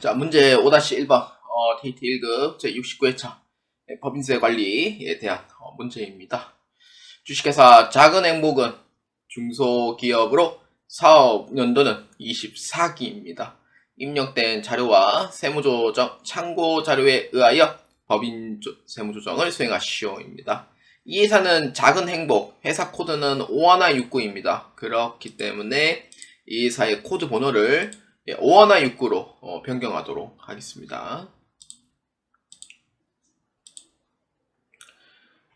자, 문제 5-1번, 어, TT 1급 제69회차 법인세 관리에 대한 어, 문제입니다. 주식회사 작은 행복은 중소기업으로 사업 연도는 24기입니다. 입력된 자료와 세무조정 참고 자료에 의하여 법인 조- 세무조정을 수행하시오입니다. 이 회사는 작은 행복, 회사 코드는 5169입니다. 그렇기 때문에 이 회사의 코드 번호를 5169로 어, 변경하도록 하겠습니다.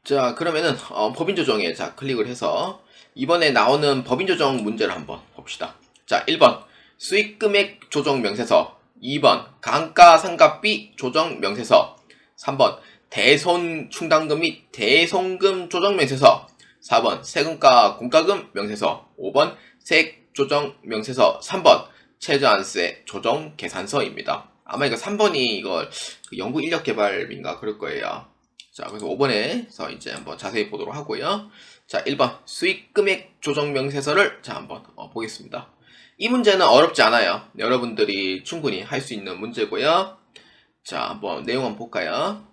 자, 그러면은 어, 법인 조정에 자 클릭을 해서 이번에 나오는 법인 조정 문제를 한번 봅시다. 자, 1번. 수익 금액 조정 명세서. 2번. 감가상각비 조정 명세서. 3번. 대손 충당금 및 대송금 조정 명세서. 4번. 세금가 공과금 명세서. 5번. 세액 조정 명세서. 3번 최저한세 조정 계산서입니다. 아마 이거 3번이 이거 그 연구 인력 개발인가 그럴 거예요. 자, 그래서 5번에서 이제 한번 자세히 보도록 하고요. 자, 1번 수익 금액 조정 명세서를 자 한번 어, 보겠습니다. 이 문제는 어렵지 않아요. 여러분들이 충분히 할 수 있는 문제고요. 자, 한번 내용 한번 볼까요?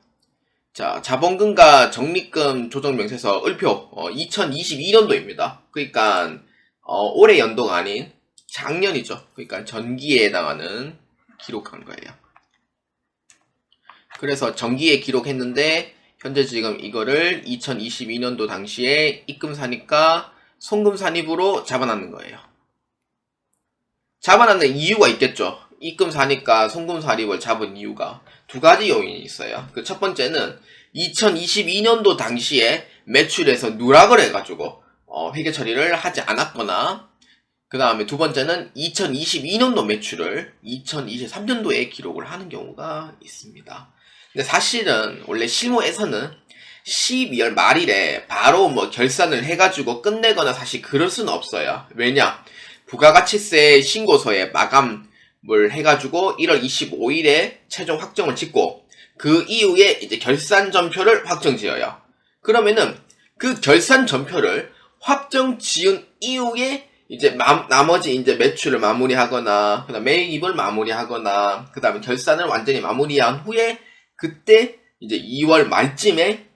자, 자본금과 적립금 조정 명세서 을표 2022년도입니다. 그러니까 어, 올해 연도가 아닌 작년이죠. 그러니까 전기에 해당하는 기록한 거예요. 그래서 전기에 기록했는데 현재 지금 이거를 2022년도 당시에 입금 산입과 송금 산입으로 잡아놨는 거예요. 잡아놨는 이유가 있겠죠. 입금 산입과 송금 산입을 잡은 이유가 두 가지 요인이 있어요. 그 첫 번째는 2022년도 당시에 매출에서 누락을 해가지고 어, 회계 처리를 하지 않았거나 그 다음에 두 번째는 2022년도 매출을 2023년도에 기록을 하는 경우가 있습니다. 근데 사실은 원래 실무에서는 12월 말일에 바로 뭐 결산을 해가지고 끝내거나 사실 그럴 수는 없어요. 왜냐? 부가가치세 신고서에 마감을 해가지고 1월 25일에 최종 확정을 짓고 그 이후에 이제 결산 전표를 확정 지어요. 그러면은 그 결산 전표를 확정 지은 이후에 이제 마- 나머지 이제 매출을 마무리하거나 그다음 매입을 마무리하거나 그다음에 결산을 완전히 마무리한 후에 그때 이제 2월 말쯤에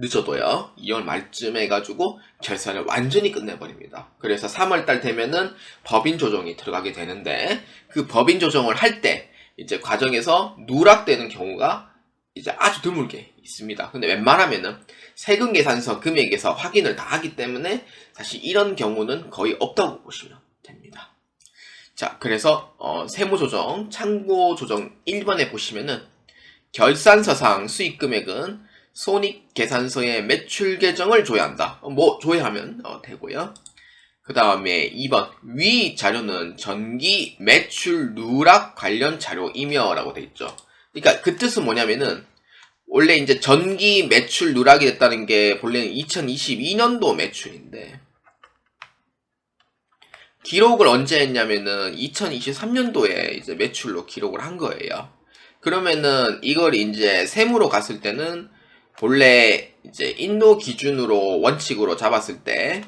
늦어도요. 2월 말쯤에 해가지고 결산을 완전히 끝내버립니다. 그래서 3월 달 되면은 법인 조정이 들어가게 되는데 그 법인 조정을 할 때 이제 과정에서 누락되는 경우가 이제 아주 드물게 있습니다. 근데 웬만하면은 세금 계산서 금액에서 확인을 다 하기 때문에 사실 이런 경우는 거의 없다고 보시면 됩니다. 자, 그래서 어, 세무조정, 참고조정 1번에 보시면은 결산서상 수익 금액은 손익계산서의 매출 계정을 조회한다. 어, 뭐 조회하면 어, 되고요. 그 다음에 2번 위 자료는 전기 매출 누락 관련 자료이며 라고 돼 있죠. 그러니까 그 뜻은 뭐냐면은 원래 이제 전기 매출 누락이 됐다는 게 본래는 2022년도 매출인데 기록을 언제 했냐면은 2023년도에 이제 매출로 기록을 한 거예요. 그러면은 이걸 이제 세무로 갔을 때는 본래 이제 인도 기준으로 원칙으로 잡았을 때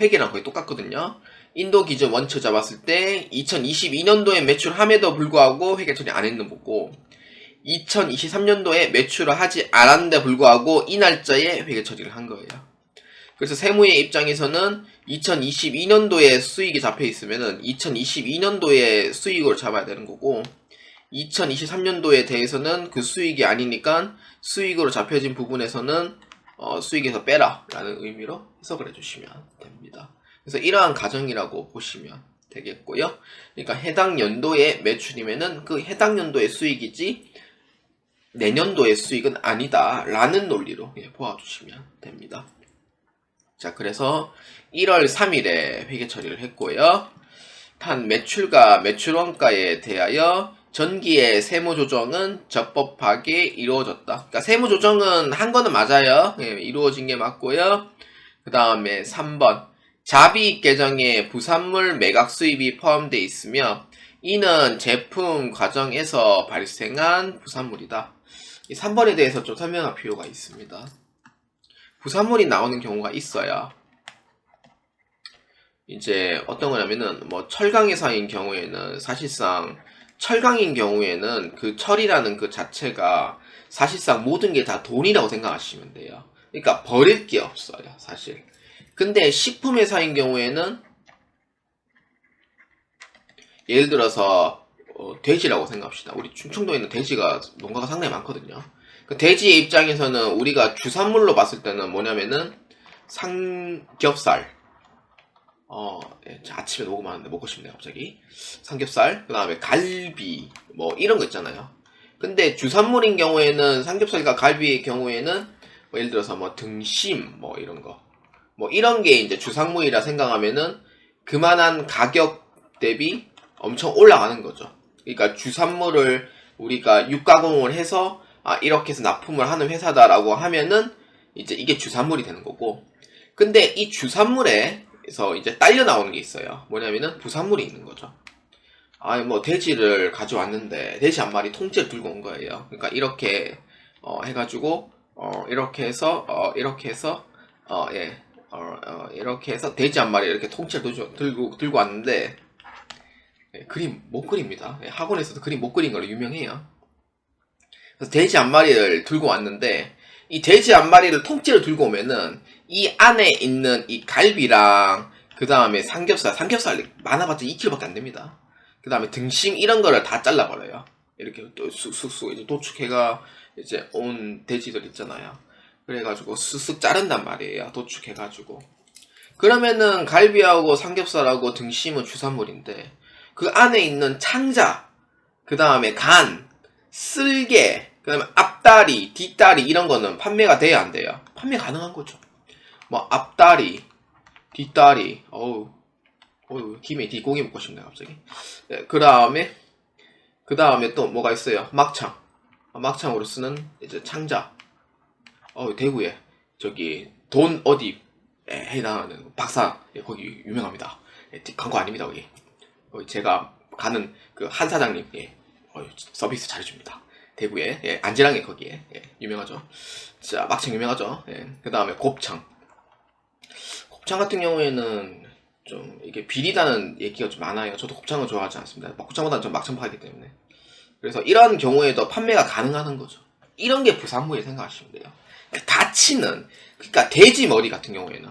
회계랑 거의 똑같거든요. 인도 기준 원칙 잡았을 때 2022년도에 매출함에도 불구하고 회계 처리 안 했는 거고 2023년도에 매출을 하지 않았는데 불구하고 이 날짜에 회계 처리를 한 거예요. 그래서 세무의 입장에서는 2022년도에 수익이 잡혀 있으면은 2022년도에 수익으로 잡아야 되는 거고 2023년도에 대해서는 그 수익이 아니니까 수익으로 잡혀진 부분에서는 어, 수익에서 빼라 라는 의미로 해석을 해주시면 됩니다. 그래서 이러한 가정이라고 보시면 되겠고요. 그러니까 해당 연도의 매출이면은 그 해당 연도의 수익이지 내년도의 수익은 아니다 라는 논리로 예, 보아주시면 됩니다. 자, 그래서 1월 3일에 회계 처리를 했고요. 한 매출과 매출원가에 대하여 전기의 세무 조정은 적법하게 이루어졌다. 그러니까 세무 조정은 한 거는 맞아요. 예, 이루어진 게 맞고요. 그 다음에 3번 자비익 계정에 부산물 매각 수입이 포함되어 있으며 이는 제품 과정에서 발생한 부산물이다. 이 3번에 대해서 좀 설명할 필요가 있습니다. 부산물이 나오는 경우가 있어요. 이제 어떤 거냐면은 뭐 철강 회사인 경우에는 사실상 철강인 경우에는 그 철이라는 그 자체가 사실상 모든 게 다 돈이라고 생각하시면 돼요. 그러니까 버릴 게 없어요, 사실. 근데 식품 회사인 경우에는 예를 들어서 어, 돼지라고 생각합시다. 우리 충청도에 있는 돼지가 농가가 상당히 많거든요. 그 돼지의 입장에서는 우리가 주산물로 봤을 때는 뭐냐면은 삼겹살. 어, 예, 저 아침에 녹음 하는데 먹고 싶네요, 갑자기. 삼겹살, 그 다음에 갈비, 뭐, 이런 거 있잖아요. 근데 주산물인 경우에는, 삼겹살과 갈비의 경우에는, 뭐 예를 들어서 뭐 등심, 뭐 이런 거. 뭐 이런 게 이제 주산물이라 생각하면은, 그만한 가격 대비 엄청 올라가는 거죠. 그러니까 주산물을 우리가 육가공을 해서, 아, 이렇게 해서 납품을 하는 회사다라고 하면은, 이제 이게 주산물이 되는 거고, 근데 이 주산물에서 이제 딸려 나오는 게 있어요. 뭐냐면은 부산물이 있는 거죠. 아, 뭐 돼지를 가져왔는데 돼지 한 마리 통째로 들고 온 거예요. 그러니까 이렇게 어, 해가지고 어, 이렇게 해서 어, 이렇게 해서 어, 예, 어, 어, 이렇게 해서 돼지 한 마리 이렇게 통째로 들고, 들고 왔는데 예, 그림 못 그립니다. 예, 학원에서도 그림 못 그린 걸로 유명해요. 그래서 돼지 한 마리를 들고 왔는데 이 돼지 한 마리를 통째로 들고 오면은 이 안에 있는 이 갈비랑 그 다음에 삼겹살, 삼겹살 많아봤자 2kg밖에 안 됩니다. 그 다음에 등심 이런 거를 다 잘라버려요. 이렇게 또 쑥쑥쑥 이제 도축해가 이제 온 돼지들 있잖아요. 그래가지고 쓱쓱 자른단 말이에요. 도축해가지고. 그러면은 갈비하고 삼겹살하고 등심은 주산물인데 그 안에 있는 창자, 그 다음에 간, 쓸개, 그 다음에 앞다리, 뒷다리 이런 거는 판매가 돼야 안 돼요. 판매 가능한 거죠. 뭐 앞다리, 뒷다리, 어우, 어우 김에 뒷고기 먹고 싶네 갑자기. 그 다음에 그 다음에 또 뭐가 있어요? 막창. 막창으로 쓰는 이제 창자. 어 대구에 저기 돈 어디 에 해당하는 박사 예, 거기 유명합니다. 예, 광고 아닙니다 거기. 거기 제가 가는 그 한 사장님 예, 어, 서비스 잘해줍니다. 대구에 예, 안지랑에 거기에 예, 유명하죠. 자 막창 유명하죠. 예, 그 다음에 곱창. 곱창 같은 경우에는 좀 이게 비리다는 얘기가 좀 많아요. 저도 곱창을 좋아하지 않습니다. 곱창보다는 좀 막창 파기 때문에. 그래서 이런 경우에도 판매가 가능하는 거죠. 이런 게 부산물이 생각하시면 돼요. 다치는 그러니까 돼지 머리 같은 경우에는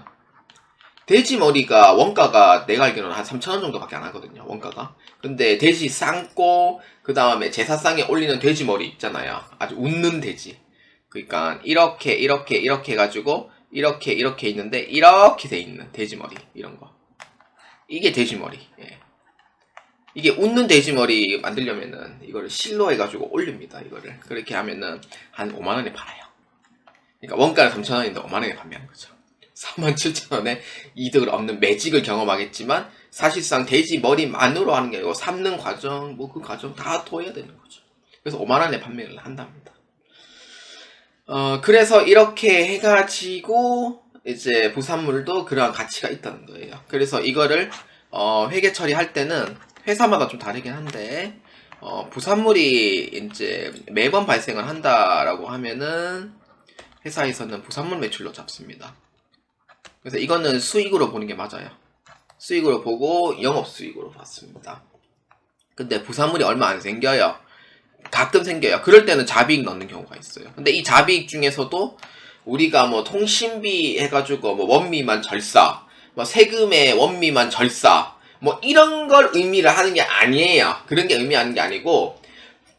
돼지 머리가 원가가 내가 알기로는 한 3,000원 정도밖에 안 하거든요. 원가가. 근데 돼지 쌍꼬 그 다음에 제사상에 올리는 돼지 머리 있잖아요. 아주 웃는 돼지. 그러니까 이렇게 이렇게 이렇게 해가지고 이렇게 이렇게 있는데 이렇게 돼 있는 돼지 머리 이런 거. 이게 돼지 머리. 예. 이게 웃는 돼지 머리 만들려면은 이거를 실로 해가지고 올립니다. 이거를 그렇게 하면은 한 5만 원에 팔아요. 그러니까 원가는 3천 원인데 5만 원에 판매하는 거죠. 3만 7천 원에 이득을 얻는 매직을 경험하겠지만 사실상 돼지 머리만으로 하는 게 아니고 삶는 과정 뭐 그 과정 다 도와야 되는 거죠. 그래서 5만 원에 판매를 한답니다. 어 그래서 이렇게 해가지고 이제 부산물도 그러한 가치가 있다는 거예요. 그래서 이거를 어 회계 처리할 때는 회사마다 좀 다르긴 한데 어 부산물이 이제 매번 발생을 한다라고 하면은 회사에서는 부산물 매출로 잡습니다. 그래서 이거는 수익으로 보는 게 맞아요. 수익으로 보고 영업 수익으로 봤습니다. 근데 부산물이 얼마 안 생겨요. 가끔 생겨요. 그럴 때는 자비익 넣는 경우가 있어요. 근데 이 자비익 중에서도 우리가 뭐 통신비 해가지고 뭐 원미만 절사, 뭐 세금의 원미만 절사, 뭐 이런 걸 의미를 하는 게 아니에요. 그런 게 의미하는 게 아니고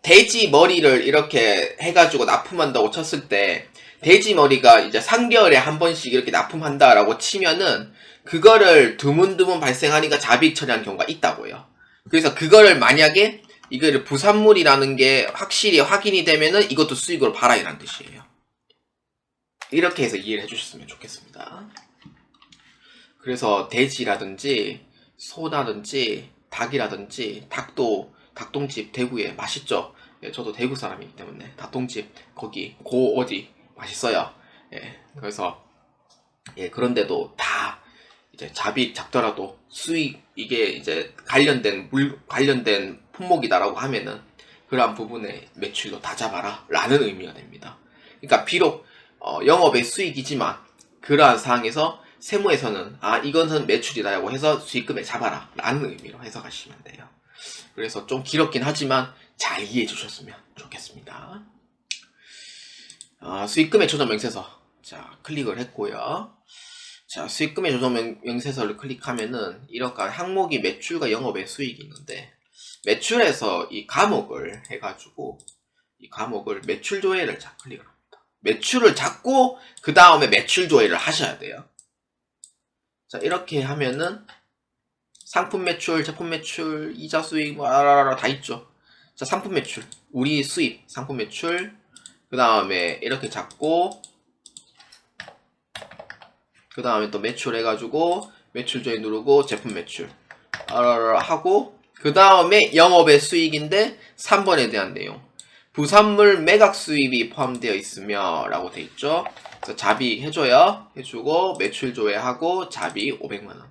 돼지 머리를 이렇게 해가지고 납품한다고 쳤을 때 돼지 머리가 이제 3개월에 한 번씩 이렇게 납품한다라고 치면은 그거를 드문드문 발생하니까 자비익 처리하는 경우가 있다고요. 그래서 그거를 만약에 이거를 부산물이라는 게 확실히 확인이 되면은 이것도 수익으로 팔아이라는 뜻이에요. 이렇게 해서 이해를 해주셨으면 좋겠습니다. 그래서 돼지라든지 소라든지 닭이라든지 닭도 닭똥집 대구에 맛있죠. 예, 저도 대구 사람이기 때문에 닭똥집 거기 고 어디 맛있어요. 예, 그래서 예 그런데도 다 이제 잡이 작더라도 수익 이게 이제 관련된 물 관련된 품목이다라고 하면은 그러한 부분의 매출도 다 잡아라 라는 의미가 됩니다. 그러니까 비록 어, 영업의 수익이지만 그러한 상황에서 세무에서는 아 이것은 매출이다라고 해서 수익금에 잡아라 라는 의미로 해석하시면 돼요. 그래서 좀 길었긴 하지만 잘 이해해 주셨으면 좋겠습니다. 아, 수익금의 조정 명세서. 자, 클릭을 했고요. 자, 수익금의 조정 명, 명세서를 클릭하면은 이렇게 항목이 매출과 영업의 수익이 있는데 매출에서 이 감옥을 해가지고 이 감옥을 매출 조회를 자 클릭을 합니다. 매출을 잡고 그 다음에 매출 조회를 하셔야 돼요. 자, 이렇게 하면은 상품 매출, 제품 매출, 이자 수익 뭐 아라라라 다 있죠. 자, 상품 매출, 우리 수입, 상품 매출, 그 다음에 이렇게 잡고 그 다음에 또 매출 해가지고 매출 조회 누르고 제품 매출. 하고 그 다음에 영업의 수익인데 3번에 대한 내용. 부산물 매각 수입이 포함되어 있으며 라고 돼 있죠. 그래서 자비 해줘요. 해주고 매출 조회하고 자비 500만원.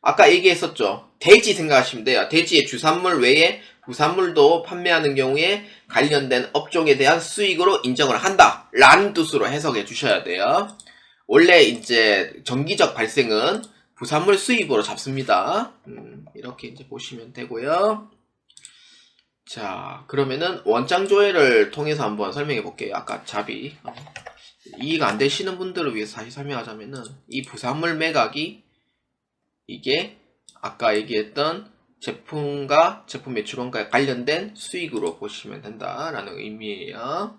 아까 얘기했었죠. 돼지 생각하시면 돼요. 돼지의 주산물 외에 부산물도 판매하는 경우에 관련된 업종에 대한 수익으로 인정을 한다 라는 뜻으로 해석해 주셔야 돼요 원래 이제 정기적 발생은 부산물 수입으로 잡습니다. 음, 이렇게 이제 보시면 되고요. 자, 그러면은 원장 조회를 통해서 한번 설명해 볼게요. 아까 잡이 어, 이해가 안 되시는 분들을 위해서 다시 설명하자면은 이 부산물 매각이 이게 아까 얘기했던 제품과 제품 매출원가에 관련된 수익으로 보시면 된다라는 의미예요.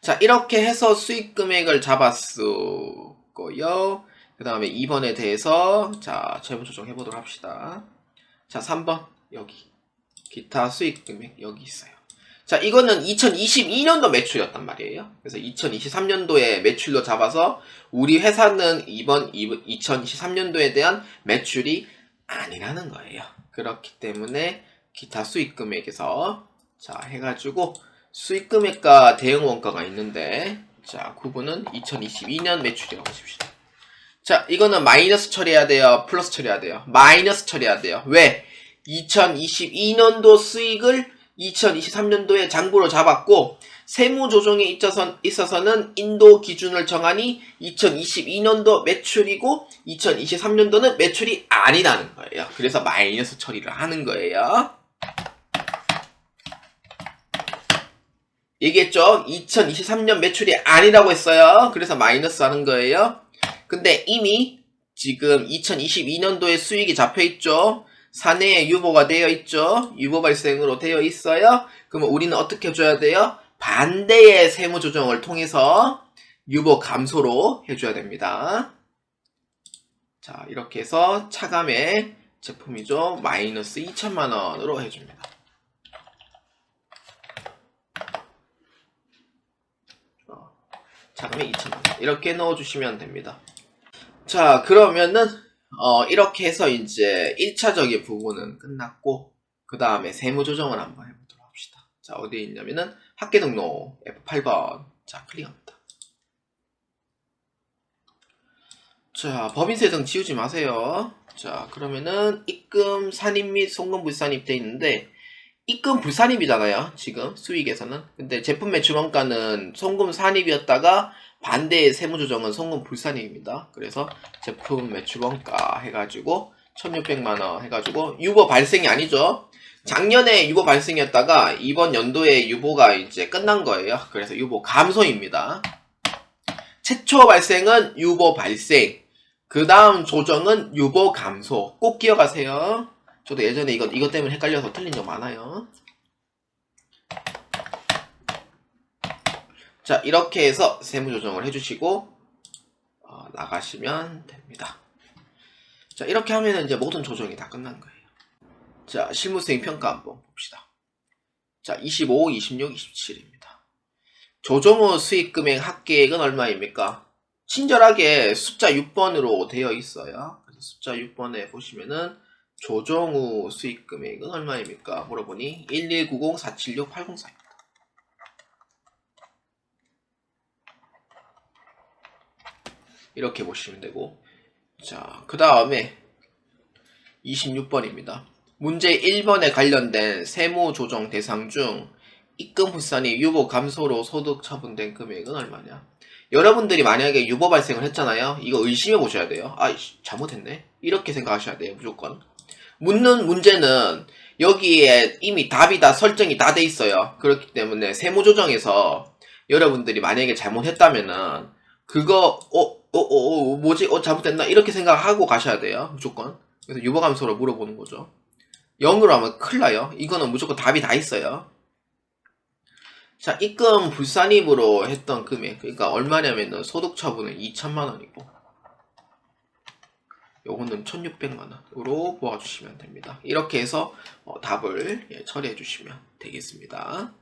자, 이렇게 해서 수익 금액을 잡았고요. 그 다음에 2번에 대해서 자, 재무 조정 해 보도록 합시다. 자, 3번 여기 기타 수익 금액 여기 있어요. 자, 이거는 2022년도 매출이었단 말이에요. 그래서 2023년도에 매출로 잡아서 우리 회사는 이번 2023년도에 대한 매출이 아니라는 거예요. 그렇기 때문에 기타 수익 금액에서 자, 해가지고 수익 금액과 대응 원가가 있는데 자 구분은 2022년 매출이라고 하십시다. 자 이거는 마이너스 처리해야 돼요. 플러스 처리해야 돼요. 마이너스 처리해야 돼요. 왜? 2022년도 수익을 2023년도에 장부로 잡았고 세무 조정에 있어서, 있어서는 인도 기준을 정하니 2022년도 매출이고 2023년도는 매출이 아니라는 거예요. 그래서 마이너스 처리를 하는 거예요. 얘기했죠? 2023년 매출이 아니라고 했어요. 그래서 마이너스 하는 거예요. 근데 이미 지금 2022년도에 수익이 잡혀 있죠. 사내에 유보가 되어 있죠. 유보 발생으로 되어 있어요. 그러면 우리는 어떻게 해줘야 돼요? 반대의 세무 조정을 통해서 유보 감소로 해줘야 됩니다. 자, 이렇게 해서 차감의 제품이죠. 마이너스 2천만 원으로 해줍니다. 자금이 2,000원 이렇게 넣어주시면 됩니다. 자 그러면은 어, 이렇게 해서 이제 1차적인 부분은 끝났고 그 다음에 세무조정을 한번 해보도록. 자 어디에 있냐면은 학계 등록 F8번 자 클릭합니다. 자 법인세 등 지우지 마세요. 자 그러면은 입금 산입 및 송금 불산입 돼 있는데 입금 불산입이잖아요. 지금 수익에서는. 근데 제품 매출 원가는 송금 산입이었다가 반대의 세무조정은 송금 불산입입니다. 그래서 제품 매출 원가 해가지고 1600만원 해가지고 유보 발생이 아니죠. 작년에 유보 발생이었다가 이번 연도에 유보가 이제 끝난 거예요. 그래서 유보 감소입니다. 최초 발생은 유보 발생. 그 다음 조정은 유보 감소. 꼭 기억하세요. 저도 예전에 이거, 이것 때문에 헷갈려서 틀린 적 많아요. 자, 이렇게 해서 세무 조정을 해주시고, 어, 나가시면 됩니다. 자, 이렇게 하면 이제 모든 조정이 다 끝난 거예요. 자, 실무수행 평가 한번 봅시다. 자, 25, 26, 27입니다. 조정 후 수익 금액 합계액은 얼마입니까? 친절하게 숫자 6번으로 되어 있어요. 그래서 숫자 6번에 보시면은 조정 후 수익 금액은 얼마입니까? 물어보니 11904768042입니다. 이렇게 보시면 되고 자, 그 다음에 26번입니다. 문제 1번에 관련된 세무 조정 대상 중 입금 불산이 유보 감소로 소득 처분된 금액은 얼마냐? 여러분들이 만약에 유보 발생을 했잖아요. 이거 의심해 보셔야 돼요. 아, 잘못했네. 이렇게 생각하셔야 돼요. 무조건. 묻는 문제는 여기에 이미 답이 다 설정이 다 돼 있어요. 그렇기 때문에 세무조정에서 여러분들이 만약에 잘못했다면은 그거 어, 어, 어, 어, 뭐지? 어, 잘못됐나? 이렇게 생각하고 가셔야 돼요. 무조건. 그래서 유보 감소로 물어보는 거죠. 0으로 하면 큰일 나요. 이거는 무조건 답이 다 있어요. 자, 입금 불산입으로 했던 금액. 그러니까 얼마냐면은 소득 처분은 2천만 원이고 요거는 1600만 원으로 모아 주시면 됩니다. 이렇게 해서 어, 답을 예, 처리해 주시면 되겠습니다.